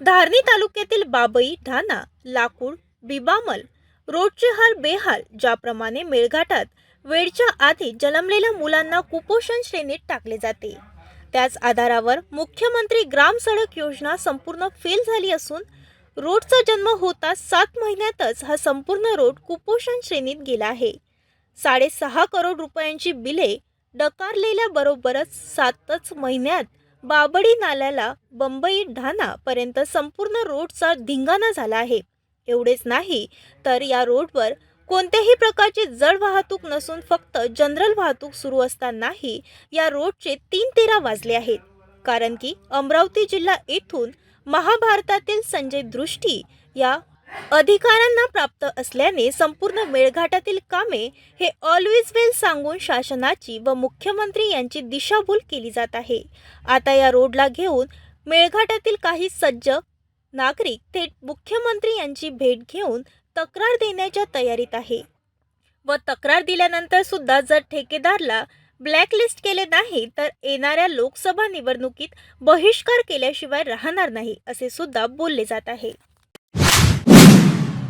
धारणी तालुक्यातील बाबई ढाणा लाकूड बिबामल रोडचे हाल बेहाल ज्याप्रमाणे मेळघाटात वेळच्या आधी जन्मलेल्या मुलांना कुपोषण श्रेणीत टाकले जाते. त्याच आधारावर मुख्यमंत्री ग्राम सडक योजना संपूर्ण फेल झाली असून रोडचा जन्म होता सात महिन्यातच हा संपूर्ण रोड कुपोषण श्रेणीत गेला आहे. साडेसहा करोड रुपयांची बिले डकारलेल्या बरोबरच सातच महिन्यात बाबडी नाल्याला बंबई ढाणा पर्यंत संपूर्ण रोडचा धिंगाणा झाला आहे. एवढेच नाही तर या रोडवर कोणत्याही प्रकारची जड वाहतूक नसून फक्त जनरल वाहतूक सुरू असतानाही या रोडचे तीन तेरा वाजले आहेत. कारण की अमरावती जिल्हा येथून महाभारतातील संजय दृष्टी या अधिकाऱ्यांना प्राप्त असल्याने संपूर्ण मेळघाटातील कामे हे ऑलवेज वेल सांगून शासनाची व मुख्यमंत्री यांची दिशाभूल केली जात आहे. आता या रोडला घेऊन मेळघाटातील काही सज्ज नागरिक थेट मुख्यमंत्री यांची भेट घेऊन तक्रार देण्याच्या तयारीत आहे. व तक्रार दिल्यानंतर सुद्धा जर ठेकेदारला ब्लॅकलिस्ट केले नाही तर येणाऱ्या लोकसभा निवडणुकीत बहिष्कार केल्याशिवाय राहणार नाही असे सुद्धा बोलले जात आहे.